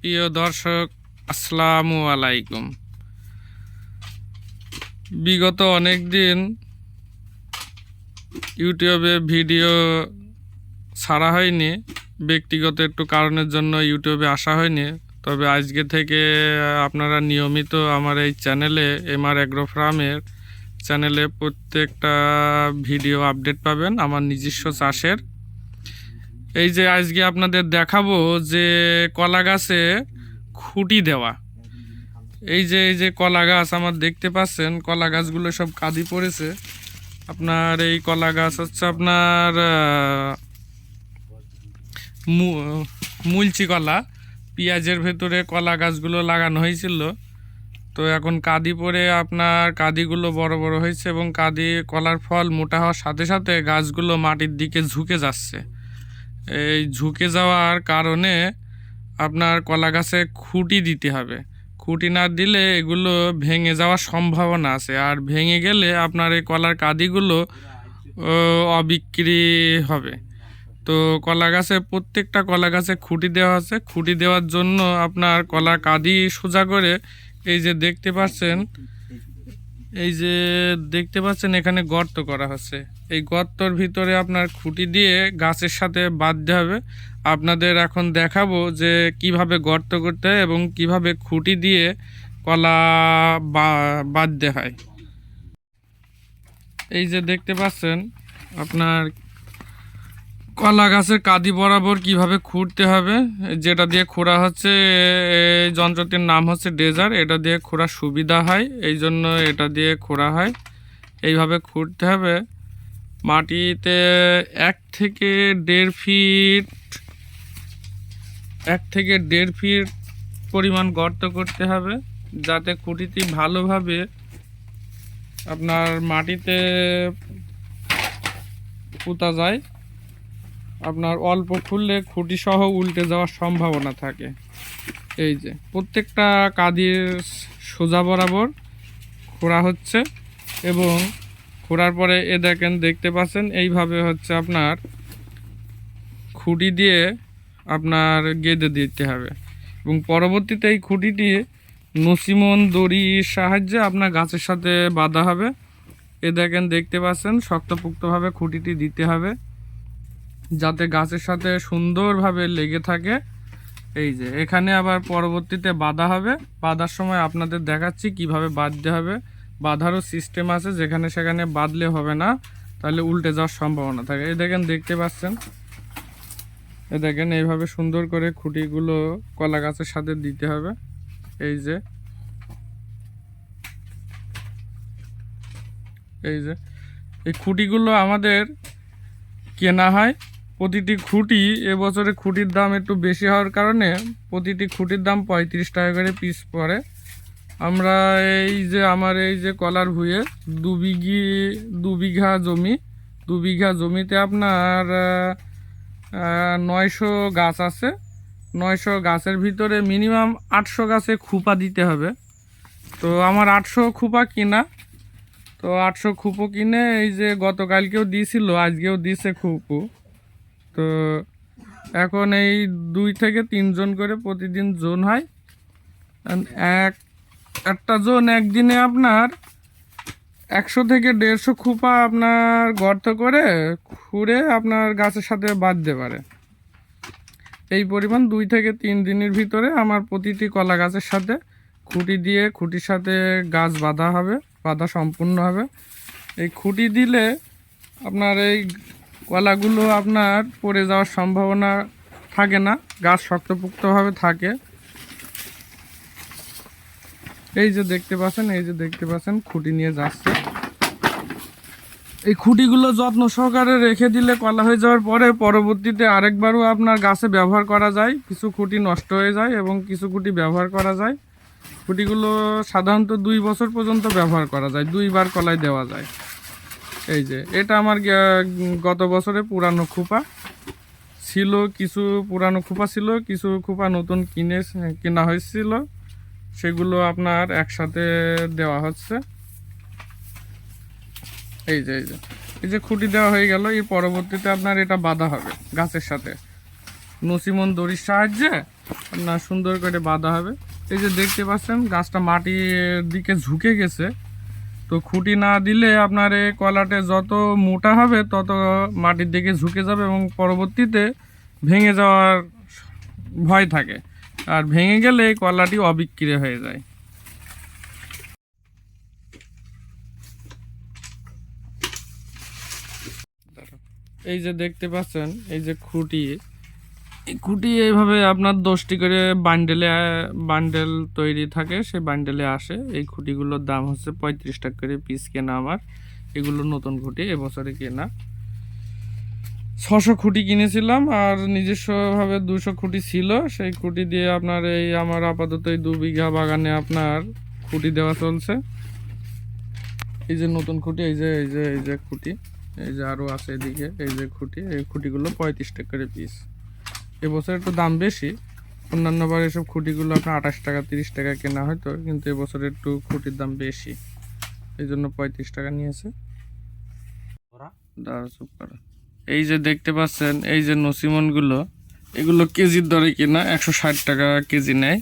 প্রিয় দর্শক, আসসালামু আলাইকুম। বিগত অনেক দিন ইউটিউবে ভিডিও ছাড়া হয়নি, ব্যক্তিগত একটু কারণের জন্য ইউটিউবে আসা হয়নি। তবে আজকে থেকে আপনারা নিয়মিত আমার এই চ্যানেলে, এমআর অ্যাগ্রো ফার্মের চ্যানেলে প্রত্যেকটা ভিডিও আপডেট পাবেন। আমার নিজস্ব চাষের এই যে আজকে আপনাদের দেখাবো যে কলা গাছে খুঁটি দেওয়া। এই যে এই যে কলা গাছ, আমার দেখতে পাচ্ছেন, কলা গাছগুলো সব কাঁদি পড়েছে। আপনার এই কলা গাছ হচ্ছে আপনার মুলচি কলা। পেঁয়াজের ভেতরে কলা গাছগুলো লাগানো হয়েছিল। তো এখন কাদি পরে আপনার, কাদিগুলো বড় বড় হয়েছে এবং কাদি কলার ফল মোটা হওয়ার সাথে সাথে গাছগুলো মাটির দিকে ঝুঁকে যাচ্ছে। এই ঝুঁকে যাওয়ার কারণে আপনার কলা গাছে খুঁটি দিতে হবে। খুঁটি না দিলে এগুলো ভেঙে যাওয়ার সম্ভাবনা আছে। আর ভেঙে গেলে আপনার এই কলার কাদিগুলো অবিক্রি হবে। তো কলা গাছে, প্রত্যেকটা কলা গাছে খুঁটি দেওয়া আছে। খুঁটি দেওয়ার জন্য আপনার কলা কাদি সোজা করে এই যে দেখতে পাচ্ছেন এই যে দেখতে পাচ্ছেন, এখানে গর্ত করা হচ্ছে। এই গর্তর ভিতরে আপনার খুঁটি দিয়ে গাছের সাথে বাঁধতে হবে। আপনাদের এখন দেখাবো যে কীভাবে গর্ত করতে হয় এবং কীভাবে খুঁটি দিয়ে কলা বাঁধতে হয়। এই যে দেখতে পাচ্ছেন, আপনার কলা গাছের কাদি বরাবর কীভাবে খুঁড়তে হবে? যেটা দিয়ে খোঁড়া হচ্ছে, এই যন্ত্রটির নাম হচ্ছে ডেজার। এটা দিয়ে খোঁড়া সুবিধা হয়, এই জন্য এটা দিয়ে খোঁড়া হয়। এইভাবে খুঁড়তে হবে। মাটিতে এক থেকে দেড় ফিট, এক থেকে দেড় ফিট পরিমাণ গর্ত করতে হবে, যাতে খুঁটিটি ভালোভাবে আপনার মাটিতে পুঁতা যায়। আপনার অল্প খুললে খুঁটি সহ উল্টে যাওয়ার সম্ভাবনা থাকে। এই যে, প্রত্যেকটা কাদির সোজা বরাবর খোঁড়া হচ্ছে এবং খোঁড়ার পরে এ দেখেন, দেখতে পাচ্ছেন, এইভাবে হচ্ছে আপনার খুঁটি দিয়ে আপনার গেঁদে দিতে হবে এবং পরবর্তীতে এই খুঁটিটি নসিমন দড়ির সাহায্যে আপনার গাছের সাথে বাঁধা হবে। এ দেখেন, দেখতে পাচ্ছেন, শক্তপোক্তভাবে খুঁটিটি দিতে হবে। যাতে গাছের সাথে সুন্দরভাবে লেগে থাকে। এই যে, এখানে আবার পরবর্তীতে বাঁধা হবে। বাঁধার সময় আপনাদের দেখাচ্ছি কীভাবে বাঁধতে হবে। বাঁধারও সিস্টেম আছে, যেখানে সেখানে বাঁধলে হবে না। তাহলে উল্টে যাওয়ার সম্ভাবনা থাকে। এই দেখেন, দেখতে পাচ্ছেন? এ দেখেন, এইভাবে সুন্দর করে খুঁটিগুলো কলা গাছের সাথে দিতে হবে। এই যে। এই যে। এই খুঁটিগুলো আমাদের কেনা হয়। প্রতিটি খুঁটি এবছরে খুঁটির দাম একটু বেশি হওয়ার কারণে প্রতিটি খুঁটির দাম পঁয়ত্রিশ টাকা করে পিস পড়ে। আমরা এই যে আমার এই যে কলার ভুঁয়ে দু বিঘি, দু বিঘা জমি, দু বিঘা জমিতে আপনার নয়শো গাছ আছে। নয়শো গাছের ভিতরে মিনিমাম আটশো গাছে খুপা দিতে হবে। তো আমার আটশো খুপা কিনা? তো আটশো খুপো কিনে এই যে গতকালকেও দিয়েছিল, আজকেও দিছে খুপু। তো এখন এই দুই থেকে তিনজন করে প্রতিদিন জোন হয়। এক, একটা জোন একদিনে আপনার একশো থেকে দেড়শো খুপা আপনার গর্ত করে খুঁড়ে আপনার গাছের সাথে বাঁধতে পারে। এই পরিমাণ দুই থেকে তিন দিনের ভিতরে আমার প্রতিটি কলা গাছের সাথে খুঁটি দিয়ে খুঁটির সাথে গাছ বাঁধা হবে, বাঁধা সম্পূর্ণ হবে। এই খুঁটি দিলে আপনার এই কলাগুলো আপনার পড়ে যাওয়ার সম্ভাবনা থাকে না, গাছ শক্তপোক্তভাবে থাকে। এই যে দেখতে পাচ্ছেন, এই যে দেখতে পাচ্ছেন, খুঁটি নিয়ে যাচ্ছে। এই খুঁটিগুলো যত্ন সহকারে রেখে দিলে কলা হয়ে যাওয়ার পরে পরবর্তীতে আরেকবারও আপনার গাছে ব্যবহার করা যায়। কিছু খুঁটি নষ্ট হয়ে যায় এবং কিছু খুঁটি ব্যবহার করা যায়। খুঁটিগুলো সাধারণত দুই বছর পর্যন্ত ব্যবহার করা যায়, দুইবার কলায় দেওয়া যায়। এই যে, এটা আমার গত বছরে পুরানো খোপা। ছিল কিছু পুরানো খোপা ছিল, কিছু খোপা নতুন কিনে, কেনা হয়েছিল। সেগুলো আপনার একসাথে দেওয়া হচ্ছে। এই যে এই যে এই যে খুঁটি দেওয়া হয়ে গেল। এর পরবর্তীতে আপনার এটা বাঁধা হবে গাছের সাথে। নসিমন দড়ির সাহায্যে আপনার সুন্দর করে বাঁধা হবে। এই যে দেখতে পাচ্ছেন, গাছটা মাটির দিকে ঝুঁকে গেছে। তো খুঁটি না দিলে আপনার এই কলাটে যত মোটা হবে, তত মাটির দিকে ঝুঁকে যাবে এবং পরবর্তীতে ভেঙে যাওয়ার ভয় থাকে। আর ভেঙে গেলে এই কলাটি অবিক্রি হয়ে যায়। এই যে দেখতে পাচ্ছেন, এই যে খুঁটি খুঁটি এইভাবে আপনার দশটি করে বান্ডেলে বান্ডেল তৈরি থাকে, সেই বান্ডেলে আসে। এই খুঁটিগুলোর দাম হচ্ছে পঁয়ত্রিশ টাকা করে পিস কেনা আমার। এগুলো নতুন খুঁটি, এবছরে কেনা। ছশো খুঁটি কিনেছিলাম, আর নিজস্বভাবে দুশো খুঁটি ছিল। সেই খুঁটি দিয়ে আপনার এই আমার আপাতত এই দু বিঘা বাগানে আপনার খুঁটি দেওয়া চলছে। এই যে নতুন খুঁটি, এই যে এই যে এই যে খুঁটি, এই যে আরও আছে এদিকে, এই যে খুঁটি, এই খুঁটিগুলো পঁয়ত্রিশ টাকা করে পিস এবছর একটু দাম বেশি। অন্যান্য বার এসব খুঁটিগুলো আপনার আঠাশ টাকা তিরিশ টাকা কেনা হয়তো কিন্তু এবছর একটু খুঁটির দাম বেশি। এই জন্য পঁয়ত্রিশ টাকা নিয়েছে। এই যে দেখতে পাচ্ছেন এই যে নসিমনগুলো এগুলো কেজির দরে কিনা একশো ষাট টাকা কেজি নেয়।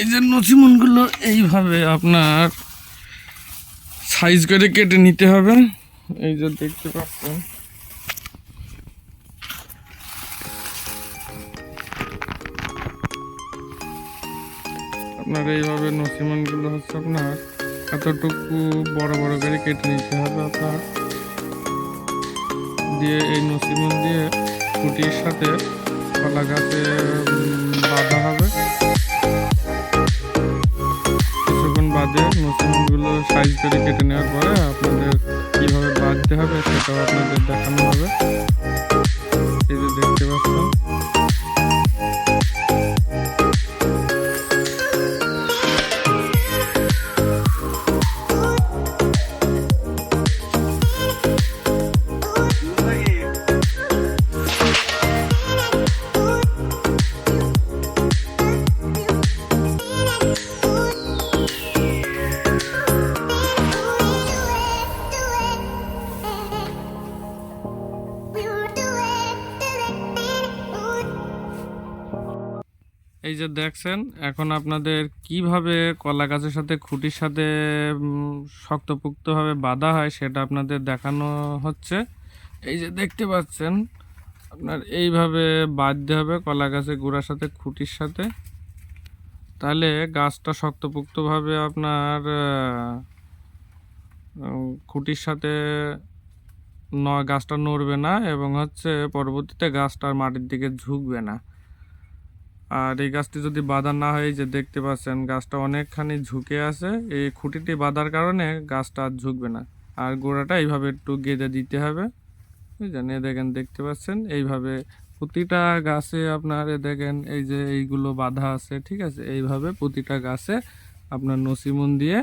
এই যে নসিমনগুলো এইভাবে আপনার সাইজ করে কেটে নিতে হবে। এই যে দেখতে পাচ্ছেন এইভাবে নসিমনগুলো হচ্ছে আপনার এতটুকু বড় বড় করে কেটে নিতে হবে আপনার। দিয়ে এই নসিমন দিয়ে খুঁটির সাথে কলা গাছে বাঁধা হবে। কিছুক্ষণ বাদে নসিমনগুলো সাইজ করে কেটে নেওয়ার পরে আপনাদের কীভাবে বাঁধতে হবে সেটাও আপনাদের দেখানো হবে। এই যে দেখতে পাচ্ছেন। যে দেখছেন, এখন আপনাদের কীভাবে কলা গাছের সাথে খুঁটির সাথে শক্তপোক্তভাবে বাঁধা হয় সেটা আপনাদের দেখানো হচ্ছে। এই যে দেখতে পাচ্ছেন, আপনার এইভাবে বাঁধতে হবে কলা গাছের গোড়ার সাথে, খুঁটির সাথে। তাহলে গাছটা শক্তপোক্তভাবে আপনার খুঁটির সাথে গাছটা নড়বে না এবং হচ্ছে পরবর্তীতে গাছটার মাটির দিকে ঝুঁকবে না। আর এই গাছটি যদি বাঁধা না হয় যে দেখতে পাচ্ছেন, গাছটা অনেকখানি ঝুঁকে আছে। এই খুঁটিটি বাঁধার কারণে গাছটা আর ঝুঁকবে না। আর গোড়াটা এইভাবে একটু গেঁদে দিতে হবে। বুঝলেন এ দেখেন, দেখতে পাচ্ছেন? এইভাবে প্রতিটা গাছে আপনার, এ দেখেন, এই যে এইগুলো বাঁধা আছে, ঠিক আছে? এইভাবে প্রতিটা গাছে আপনার নসিমন দিয়ে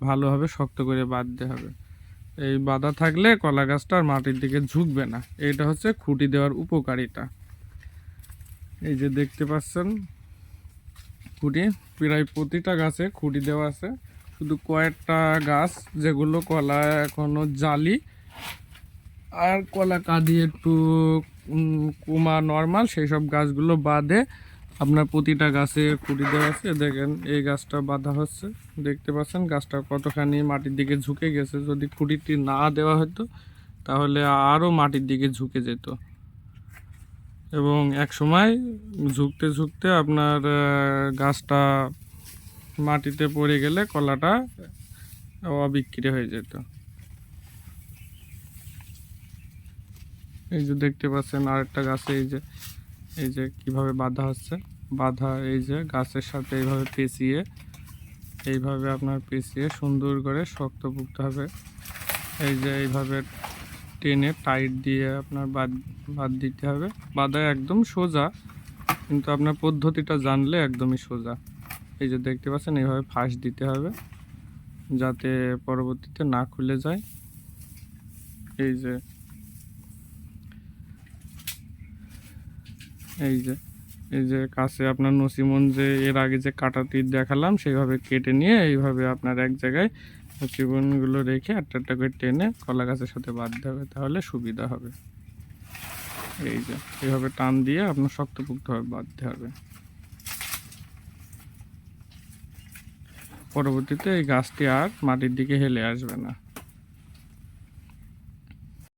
ভালোভাবে শক্ত করে বাঁধতে হবে। এই বাঁধা থাকলে কলা গাছটা আর মাটির দিকে ঝুঁকবে না। এটা হচ্ছে খুঁটি দেওয়ার উপকারিতা। এই যে দেখতে পাচ্ছেন, খুঁটি, প্রায় প্রতিটা গাছে খুঁটি দেওয়া আছে। শুধু কয়েকটা গাছ, যেগুলো কলা এখনও জালি, আর কলা কাঁদি একটু কুমা নর্মাল সেই সব গাছগুলো বাদে আপনার প্রতিটা গাছে খুঁটি দেওয়া আছে। দেখেন, এই গাছটা বাঁধা হচ্ছে। দেখতে পাচ্ছেন, গাছটা কতখানি মাটির দিকে ঝুঁকে গেছে। যদি খুঁটিটি না দেওয়া হতো, তাহলে আরও মাটির দিকে ঝুঁকে যেত। এবং এক সময় ঝুঁকতে ঝুঁকতে আপনার গাছটা মাটিতে পড়ে গেলে কলাটা অবিক্রি হয়ে যেত। এই যে দেখতে পাচ্ছেন আরেকটা গাছে, এই যে এই যে কীভাবে বাঁধা হচ্ছে, বাঁধা এই যে গাছের সাথে এইভাবে পেঁচিয়ে, এইভাবে আপনার পেঁচিয়ে সুন্দর করে শক্তপুক্ত হবে। এই যে এইভাবে টেনে টাইট দিয়ে আপনার বাদ বাদ দিতে হবে। বাঁধা একদম সোজা, কিন্তু আপনার পদ্ধতিটা জানলে একদমই সোজা। এই যে দেখতে পাচ্ছেন, এইভাবে ফাঁস দিতে হবে, যাতে পরবর্তীতে না খুলে যায়। এই যে এই যে এই যে কাছে আপনার নসিমন যে এর আগে যে কাটাটি দেখালাম, সেইভাবে কেটে নিয়ে এইভাবে আপনার এক জায়গায় চিবনগুলো রেখে আটটা আটটা করে টেনে কলা গাছের সাথে বাঁধতে হবে তাহলে সুবিধা হবে। এই যে এইভাবে টান দিয়ে আপনার শক্তপুক্তভাবে বাঁধতে হবে। পরবর্তীতে এই গাছটি আর মাটির দিকে হেলে আসবে না।